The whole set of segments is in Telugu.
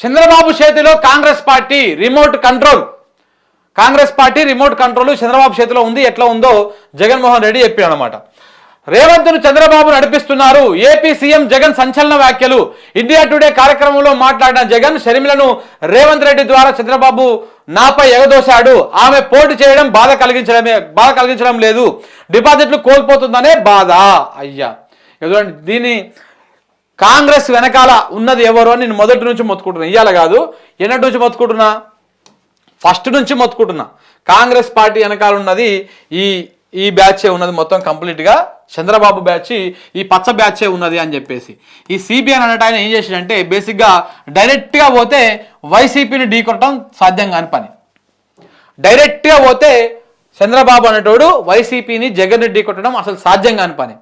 చంద్రబాబు చేతిలో Congress party remote control. Congress party remote control Chandrababu చేతిలో ఉంది. ఎట్లా ఉందో జగన్మోహన్ రెడ్డి చెప్పాడు అనమాట రేవంత్ను చంద్రబాబు నడిపిస్తున్నారు. ఏపీ సీఎం జగన్ సంచలన వ్యాఖ్యలు. ఇండియా టుడే కార్యక్రమంలో మాట్లాడిన జగన్ షర్మిలను రేవంత్ రెడ్డి ద్వారా చంద్రబాబు నాపై ఎగదోశాడు. ఆమె పోటీ చేయడం బాధ కలిగించడమే బాధ కలిగించడం లేదు. డిపాజిట్లు కోల్పోతుందనే బాధ. అయ్యా. చూడండి దీని కాంగ్రెస్ వెనకాల ఉన్నది ఎవరు అని నేను మొదటి నుంచి మొత్తుకుంటున్నా. ఇయ్యాల కాదు ఎన్నటి నుంచి మొత్తుకుంటున్నా? ఫస్ట్ నుంచి మొత్తుకుంటున్నా. కాంగ్రెస్ పార్టీ వెనకాల ఉన్నది ఈ ఈ బ్యాచే ఉన్నది మొత్తం కంప్లీట్గా. చంద్రబాబు బ్యాచ్ ఈ పచ్చ బ్యాచే ఉన్నది అని చెప్పేసి. ఈ సిబిఐ అన్నట్టు ఆయన ఏం చేసిందంటే బేసిక్గా డైరెక్ట్గా పోతే వైసీపీని ఢీకొట్టడం సాధ్యం కాని పని. డైరెక్ట్గా పోతే చంద్రబాబు అనేటోడు వైసీపీని జగన్ ఢీకొట్టడం అసలు సాధ్యం కాని పని.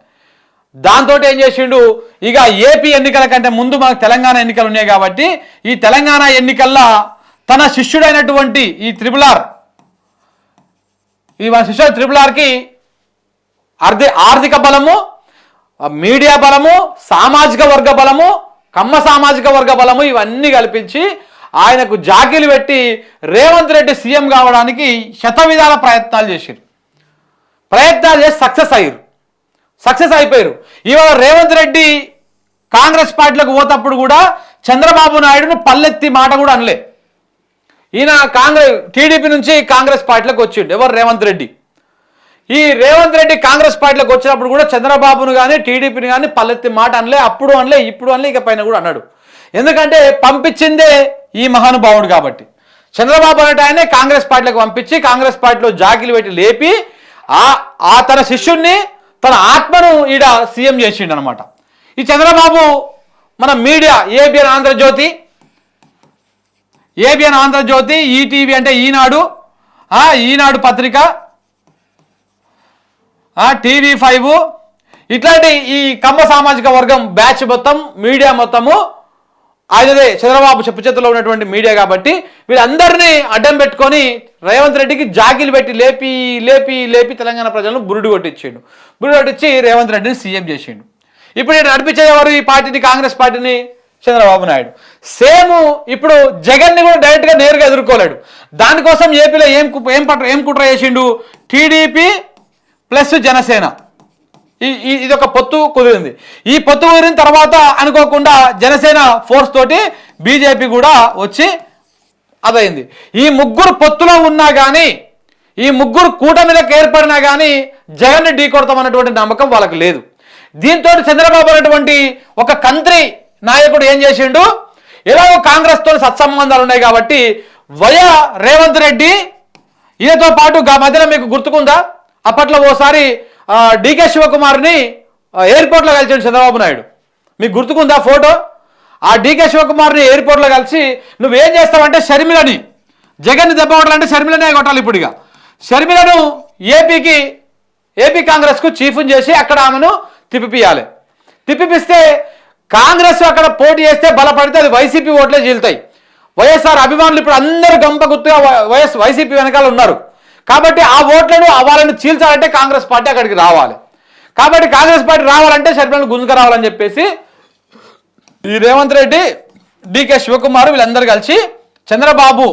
దాంతో ఏం చేసిండు? ఇక ఏపీ ఎన్నికల కంటే ముందు మనకు తెలంగాణ ఎన్నికలు ఉన్నాయి కాబట్టి ఈ తెలంగాణ ఎన్నికల్లో తన శిష్యుడైనటువంటి ఈ త్రిపుల్ ఆర్ ఈ మన శిష్యుడు త్రిపుల్ ఆర్కి ఆర్థి ఆర్థిక బలము మీడియా బలము సామాజిక వర్గ బలము కమ్మ సామాజిక వర్గ బలము ఇవన్నీ కల్పించి ఆయనకు జాకీలు పెట్టి రేవంత్ రెడ్డి సీఎం కావడానికి శత విధాల ప్రయత్నాలు చేసిరు ప్రయత్నాలు చేసి సక్సెస్ అయ్యారు సక్సెస్ అయిపోయారు. ఇవాళ రేవంత్ రెడ్డి కాంగ్రెస్ పార్టీలకు పోతప్పుడు కూడా చంద్రబాబు నాయుడును పల్లెత్తి మాట కూడా అనలే. ఈయన కాంగ్రెస్ టీడీపీ నుంచి కాంగ్రెస్ పార్టీలోకి వచ్చిండు. ఎవరు? రేవంత్ రెడ్డి. ఈ రేవంత్ రెడ్డి కాంగ్రెస్ పార్టీలోకి వచ్చినప్పుడు కూడా చంద్రబాబును కానీ టీడీపీని కానీ పల్లెత్తి మాట అనలే అప్పుడు అనలే ఇప్పుడు అనలే ఇక పైన కూడా అన్నాడు ఎందుకంటే పంపించిందే ఈ మహానుభావుడు కాబట్టి. చంద్రబాబు అనేట ఆయనే కాంగ్రెస్ పార్టీలకు పంపించి కాంగ్రెస్ పార్టీలో జాకిలు పెట్టి లేపి ఆ ఆ తన శిష్యుణ్ణి తన ఆత్మను ఈడ సీఎం చేసిండు అనమాట ఈ చంద్రబాబు మన media ABN Andhra Jyothi ABN Andhra Jyothi ETV అంటే ఈనాడు ఈనాడు పత్రిక టీవీ ఫైవ్ ఇట్లాంటి ఈ కమ్మ సామాజిక వర్గం బ్యాచ్ మొత్తం మీడియా మొత్తము ఆయనదే చంద్రబాబు చెప్పు చేతిలో ఉన్నటువంటి మీడియా కాబట్టి వీళ్ళందరినీ అడ్డం పెట్టుకొని రేవంత్ రెడ్డికి జాకీలు పెట్టి లేపి లేపి లేపి తెలంగాణ ప్రజలను బురుడు కొట్టించిండు. బురుడు కొట్టించి రేవంత్ రెడ్డిని సీఎం చేసిండు. ఇప్పుడు నడిపించేవారు ఈ పార్టీని కాంగ్రెస్ పార్టీని చంద్రబాబు నాయుడు. సేమ్ ఇప్పుడు జగన్ని కూడా డైరెక్ట్గా నేరుగా ఎదుర్కోలేడు. దానికోసం ఏపీలో ఏం ఏం పట్ర ఏం కుట్ర చేసిండు? TDP plus Janasena. ఇది ఒక పొత్తు కుదిరింది. ఈ పొత్తు కుదిరిన తర్వాత అనుకోకుండా జనసేన ఫోర్స్ తోటి బీజేపీ కూడా వచ్చి అదైంది ఈ ముగ్గురు పొత్తులో ఉన్నా కానీ ఈ ముగ్గురు కూటమిలకు ఏర్పడినా కానీ జగన్ ఢీ కొడతామన్నటువంటి నమ్మకం వాళ్ళకి లేదు. దీంతో చంద్రబాబు అనేటువంటి ఒక కంత్రి నాయకుడు ఏం చేసిండు? ఎలాగో కాంగ్రెస్తో సత్సంబంధాలు ఉన్నాయి కాబట్టి వయ రేవంత్ రెడ్డి ఈయనతో పాటు గా మధ్యలో మీకు గుర్తుకుందా? అప్పట్లో ఓసారి డికే శివకుమార్ని ఎయిర్పోర్ట్లో కలిసాడు చంద్రబాబు నాయుడు. మీకు గుర్తుకుందా ఫోటో? ఆ డికే శివకుమార్ని ఎయిర్పోర్ట్లో కలిసి నువ్వేం చేస్తావంటే షర్మిలని జగన్ని దెబ్బ కొట్టాలంటే షర్మిలనే కొట్టాలి ఇప్పుడు ఇక. షర్మిలను ఏపీకి ఏపీ కాంగ్రెస్కు చీఫ్ని చేసి అక్కడ ఆమెను తిప్పిపియాలి. తిప్పిపిస్తే కాంగ్రెస్ అక్కడ పోటీ చేస్తే బలపడితే అది వైసీపీ ఓట్లే చీలుతాయి. వైఎస్ఆర్ అభిమానులు ఇప్పుడు అందరూ గంప గుర్తుగా వైఎస్ వైసీపీ వెనకాల ఉన్నారు. కాబట్టి ఆ ఓట్లను వాళ్ళని చీల్చాలంటే కాంగ్రెస్ పార్టీ అక్కడికి రావాలి. కాబట్టి కాంగ్రెస్ పార్టీ రావాలంటే షర్మిలను గుంజుకు రావాలని చెప్పేసి ఈ రేవంత్ రెడ్డి డికే శివకుమార్ వీళ్ళందరూ కలిసి చంద్రబాబు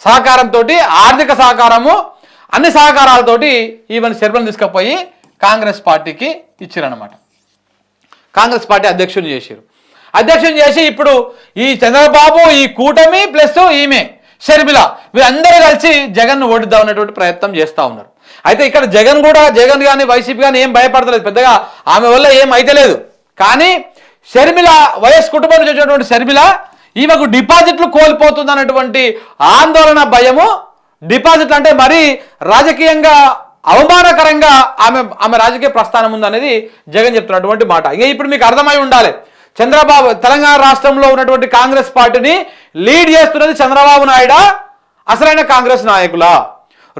సహకారంతో ఆర్థిక సహకారము అన్ని సహకారాలతోటి ఈవెన్ శర్మను తీసుకుపోయి కాంగ్రెస్ పార్టీకి ఇచ్చారనమాట కాంగ్రెస్ పార్టీ అధ్యక్షుని చేశారు అధ్యక్షుని చేసి ఇప్పుడు ఈ చంద్రబాబు ఈ కూటమి ప్లస్ ఈమె షర్మిల వీరందరూ కలిసి జగన్ను ఓడిద్దాం అనేటువంటి ప్రయత్నం చేస్తూ ఉన్నారు. అయితే ఇక్కడ జగన్ కూడా జగన్ కానీ వైసీపీ కానీ ఏం భయపడతలేదు. పెద్దగా ఆమె వల్ల ఏం అయితలేదు కానీ షర్మిల వైఎస్ కుటుంబం నుంచి వచ్చినటువంటి షర్మిల ఈమెకు డిపాజిట్లు కోల్పోతుంది అన్నటువంటి ఆందోళన భయము డిపాజిట్లు అంటే మరీ రాజకీయంగా అవమానకరంగా ఆమె ఆమె రాజకీయ ప్రస్థానం ఉందనేది జగన్ చెప్తున్నటువంటి మాట. ఇక ఇప్పుడు మీకు అర్థమై ఉండాలి. చంద్రబాబు తెలంగాణ రాష్ట్రంలో ఉన్నటువంటి కాంగ్రెస్ పార్టీని లీడ్ చేస్తున్నది చంద్రబాబు నాయుడా? అసలైన కాంగ్రెస్ నాయకులా?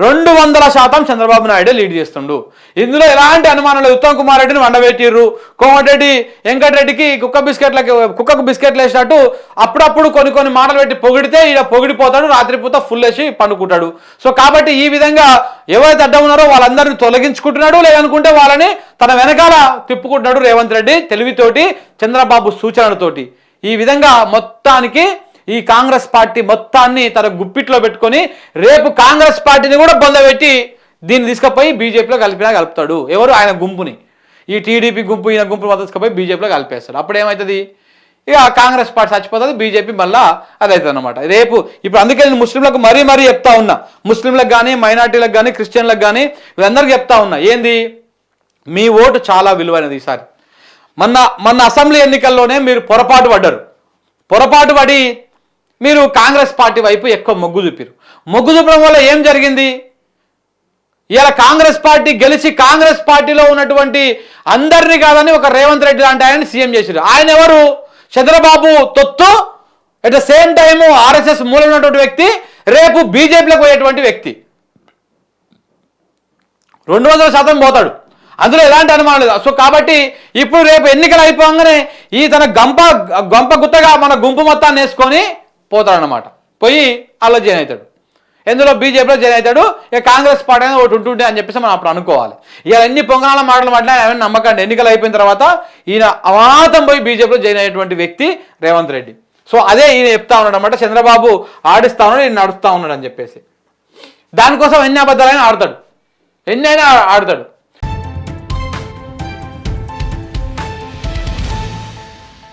రెండు వందల శాతం చంద్రబాబు నాయుడే లీడ్ చేస్తుండు. ఇందులో ఎలాంటి అనుమానం లేదు. ఉత్తమ్ కుమార్ రెడ్డిని వండబెట్టిర్రు. కోమటిరెడ్డి వెంకటరెడ్డికి కుక్క బిస్కెట్లకి కుక్కకు బిస్కెట్లు వేసినట్టు అప్పుడప్పుడు కొన్ని కొన్ని మాటలు పెట్టి పొగిడితే ఈయన పొగిడిపోతాడు రాత్రిపూత ఫుల్ వేసి పండుకుంటాడు. సో కాబట్టి ఈ విధంగా ఎవరైతే అడ్డం ఉన్నారో వాళ్ళందరినీ తొలగించుకుంటున్నాడు లేదనుకుంటే వాళ్ళని తన వెనకాల తిప్పుకుంటున్నాడు రేవంత్ రెడ్డి తెలివితోటి చంద్రబాబు సూచనలతోటి. ఈ విధంగా మొత్తానికి ఈ కాంగ్రెస్ పార్టీ మొత్తాన్ని తన గుప్పిట్లో పెట్టుకొని రేపు కాంగ్రెస్ పార్టీని కూడా బొందబెట్టి దీన్ని తీసుకుపోయి బీజేపీలో కలిపినా కలుపుతాడు. ఎవరు? ఆయన గుంపుని. ఈ టీడీపీ గుంపు ఈయన గుంపు మొత్తం తీసుకుపోయి బీజేపీలో కలిపేస్తాడు. అప్పుడు ఏమవుతుంది ఇక కాంగ్రెస్ పార్టీ చచ్చిపోతుంది బీజేపీ మళ్ళా అది అవుతుంది అనమాట రేపు ఇప్పుడు అందుకే నేను ముస్లింలకు మరీ మరీ చెప్తా ఉన్నా. ముస్లింలకు కానీ మైనార్టీలకు కానీ క్రిస్టియన్లకు కానీ వీళ్ళందరికీ చెప్తా ఉన్నా. ఏంది? మీ ఓటు చాలా విలువైనది ఈసారి. మొన్న మొన్న అసెంబ్లీ ఎన్నికల్లోనే మీరు పొరపాటు పడ్డారు. పొరపాటు పడి మీరు కాంగ్రెస్ పార్టీ వైపు ఎక్కువ మొగ్గు చూపారు మొగ్గు చూపడం వల్ల ఏం జరిగింది? ఇలా కాంగ్రెస్ పార్టీ గెలిచి కాంగ్రెస్ పార్టీలో ఉన్నటువంటి అందరినీ కాదని ఒక రేవంత్ రెడ్డి లాంటి ఆయన సీఎం చేశారు ఆయన ఎవరు? Chandrababu తొత్తు at the same time RSS మూలం ఉన్నటువంటి వ్యక్తి రేపు బీజేపీలోకి పోయేటువంటి వ్యక్తి. రెండు వందల శాతం పోతాడు. అందులో ఎలాంటి అనుమానం లేదు. సో కాబట్టి ఇప్పుడు రేపు ఎన్నికలు అయిపోగానే ఈ తన గంప గంప గుత్తగా మన గుంపు మొత్తాన్ని వేసుకొని పోతాడనమాట పోయి అలా జాయిన్ అవుతాడు ఎందులో బీజేపీలో జాయిన్ అవుతాడు ఇక కాంగ్రెస్ పార్టీ అనేది ఒకటి ఉంటుండే అని చెప్పేసి మనం అప్పుడు అనుకోవాలి. ఇక ఎన్ని పొంగనాల మాటలు మాట్లాడినా ఏమైనా నమ్మకండి. ఎన్నికలు అయిపోయిన తర్వాత ఈయన అమాతం పోయి బీజేపీలో జాయిన్ అయ్యేటువంటి వ్యక్తి రేవంత్ రెడ్డి. సో అదే ఈయన చెప్తా ఉన్నాడు అనమాట చంద్రబాబు ఆడిస్తా ఉన్నాడు ఈయన నడుస్తా ఉన్నాడు అని చెప్పేసి. దానికోసం ఎన్ని అబద్ధాలైనా ఆడతాడు. ఎన్ని అయినా ఆడతాడు.